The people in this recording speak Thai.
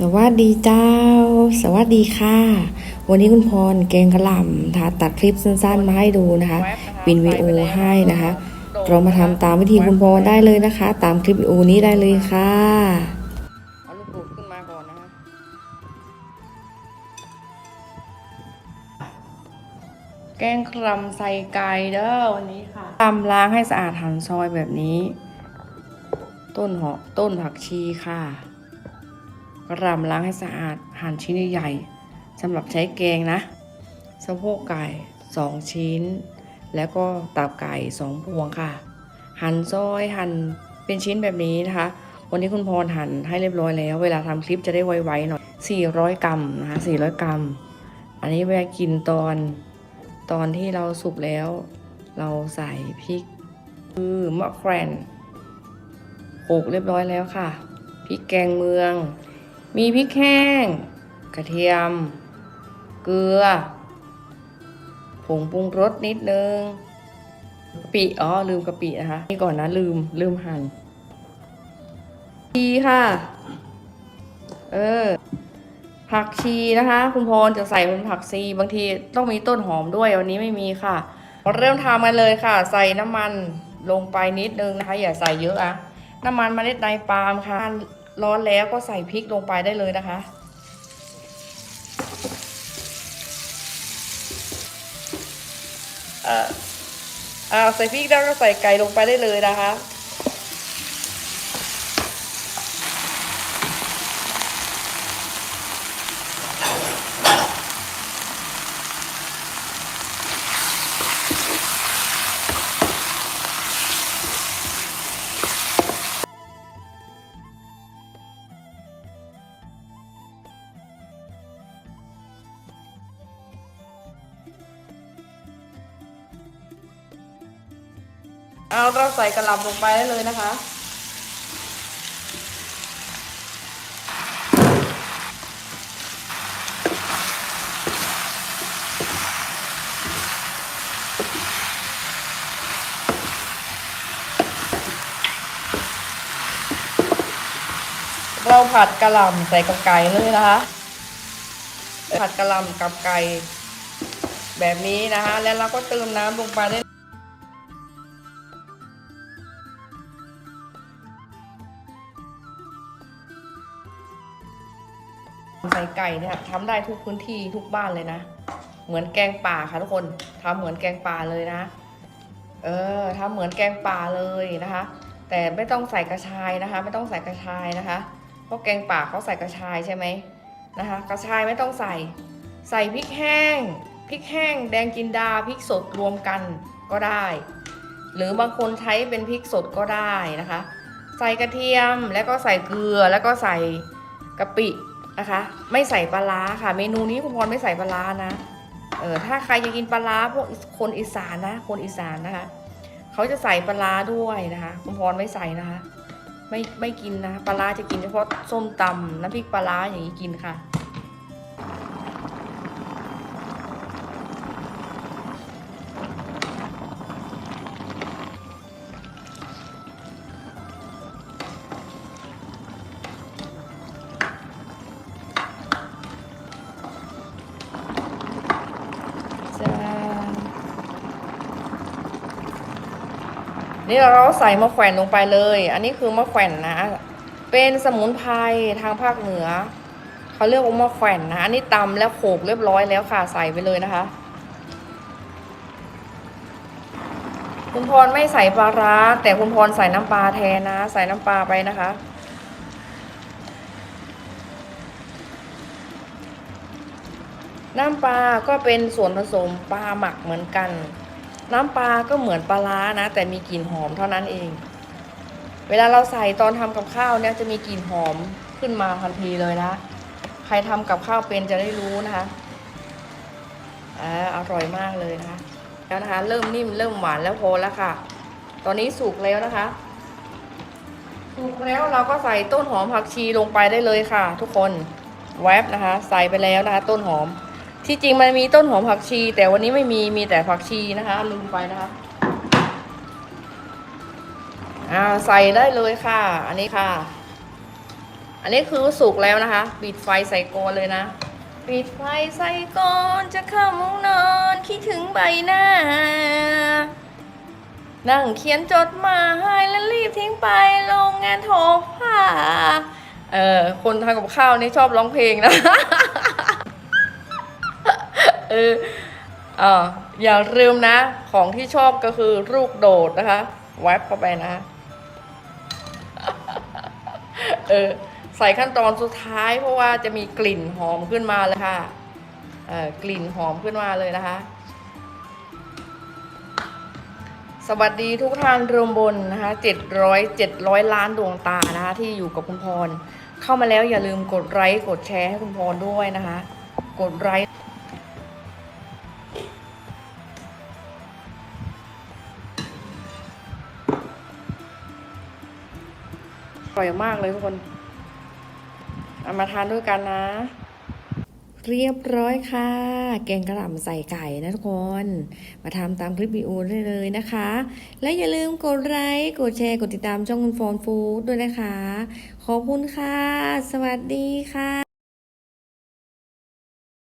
สวัสดีเจ้า สวัสดีค่ะ วันนี้คุณพรแกงกระหล่ำนะคะตัดคลิปสั้นๆมาให้ดูนะคะวินวีโอให้นะคะ เรามาทำตามวิธีคุณพรได้เลยนะคะ ตามคลิปวิดีโอนี้ได้เลยค่ะเอาลูกดูดขึ้นมาก่อนนะคะแกงกระหล่ำใส่ไก่เด้อวันนี้ค่ะตำล้างให้สะอาดหั่นซอยแบบนี้ ต้นหอมต้นผักชีค่ะก ระหล่ำล้างให้สะอาดหั่นชิ้นใหญ่ๆสำหรับใช้แกงนะสะโพกไก่ 2 ชิ้น แล้วก็ตับไก่ 2 พวงค่ะ หั่นซอยหั่นเป็นชิ้นแบบนี้นะคะ วันนี้คุณพรหั่นให้เรียบร้อยแล้ว เวลาทำคลิปจะได้ไวๆหน่อย 400 กรัมนะคะ400 กรัม อันนี้เวลากินตอนตอนที่เราสุกแล้ว เราใส่พริก คือมะแขวนโขกเรียบร้อยแล้วค่ะพริกแกงเมือง มีพริกแห้ง กระเทียม เกลือ ผงปรุงรสนิดนึงกะปิอ๋อลืมกะปินะคะนี่ก่อนนะลืมลืมหั่นชีค่ะ เออ ผักชีนะคะ คุณพรจะใส่เป็นผักชีบางทีต้องมีต้นหอมด้วยวันนี้ไม่มีค่ะเริ่มทำกันเลยค่ะ ใส่น้ำมันลงไปนิดนึงนะคะ อย่าใส่เยอะอะน้ำมันมเมล็ดในปาล์มค่ะ ร้อนแล้วก็ใส่พริกลงไปได้เลยนะคะเอ่ออ่าใส่พริกแล้วก็ใส่ไก่ลงไปได้เลยนะคะ เอาเราใส่กระหล่ำลงไปได้เลยนะคะ เราผัดกระหล่ำใส่กับไก่เลยนะคะ ผัดกระหล่ำกับไก่แบบนี้นะคะ แล้วเราก็เติมน้ำลงไปได้ ใส่ไก่เนี่ยทำได้ทุกพื้นที่ทุกบ้านเลยนะ เหมือนแกงป่าค่ะทุกคนทำเหมือนแกงป่าเลยนะ เออทำเหมือนแกงป่าเลยนะคะ แต่ไม่ต้องใส่กระชายนะคะ ไม่ต้องใส่กระชายนะคะ เพราะแกงป่าเขาใส่กระชายใช่ไหมนะคะ กระชายไม่ต้องใส่ ใส่พริกแห้งพริกแห้ง แดงจินดาพริกสดรวมกันก็ได้ หรือบางคนใช้เป็นพริกสดก็ได้นะคะ ใส่กระเทียมแล้วก็ใส่เกลือแล้วก็ใส่กะปิ นะคะ ไม่ใส่ปลาร้าค่ะ เมนูนี้คุณพรไม่ใส่ปลาร้านะเออถ้าใครจะกินปลาร้าพวกคนอีสานนะ คนอีสานนะคะเขาจะใส่ปลาร้าด้วยนะคะ คุณพรไม่ใส่นะคะ ไม่ไม่กินนะปลาร้าจะกินเฉพาะส้มตำน้ำพริกปลาร้าอย่างนี้กินค่ะ นี่เราใส่มะแขวนลงไปเลย อันนี้คือมะแขวนนะ เป็นสมุนไพรทางภาคเหนือเขาเรียกว่ามะแขวนนะ อันนี้ตำแล้วโขลกเรียบร้อยแล้วค่ะใส่ไปเลยนะคะ คุณพรไม่ใส่ปลาร้า แต่คุณพรใส่น้ำปลาแทนนะ ใส่น้ำปลาไปนะคะน้ำปลาก็เป็นส่วนผสมปลาหมักเหมือนกัน น้ำปลาก็เหมือนปลาร้านะ แต่มีกลิ่นหอมเท่านั้นเอง เวลาเราใส่ตอนทำกับข้าวเนี่ยจะมีกลิ่นหอมขึ้นมาทันทีเลยนะ ใครทำกับข้าวเป็นจะได้รู้นะคะอ่าอร่อยมากเลยนะคะแล้วนะคะ เริ่มนิ่มเริ่มหวานแล้วพอแล้วค่ะ ตอนนี้สุกแล้วนะคะ สุกแล้วเราก็ใส่ต้นหอมผักชีลงไปได้เลยค่ะ ทุกคนแวบนะคะ ใส่ไปแล้วนะคะ ต้นหอม ที่จริงมันมีต้นหอมผักชี แต่วันนี้ไม่มีมีแต่ผักชีนะคะ ลืมไปนะคะอ่าใส่ได้เลยค่ะ อันนี้ค่ะ อันนี้คือสุกแล้วนะคะปิดไฟใส่กอนเลยนะปิดไฟใส่กอนจะเข้ามุ้งนอนคิดถึงใบหน้า นั่งเขียนจดหมายแล้วรีบทิ้งไปโรงงานโถผ้าเออคนทำกับข้าวนี่ชอบร้องเพลงนะ เอออ่าอย่าลืมนะ ของที่ชอบก็คือลูกโดดนะคะแวบเข้าไปนะ เออ ใส่ขั้นตอนสุดท้ายเพราะว่าจะมีกลิ่นหอมขึ้นมาเลยค่ะ เออกลิ่นหอมขึ้นมาเลยนะคะ สวัสดีทุกท่านรวมบนนะคะเจ็ดร้อยเจ็ดร้อยล้านดวงตานะคะ ที่อยู่กับคุณพร เข้ามาแล้วอย่าลืมกดไลค์กดแชร์ให้คุณพรด้วยนะคะ กดไลค์ อร่อยมากเลยทุกคน เอามาทานด้วยกันนะ เรียบร้อยค่ะ แกงกระหล่ำใส่ไก่นะทุกคน มาทำตามคลิปวิดีโอได้เลยนะคะ และอย่าลืมกดไลค์ กดแชร์ กดติดตามช่องคุณฟอนฟู้ดด้วยนะคะ ขอบคุณค่ะ สวัสดีค่ะ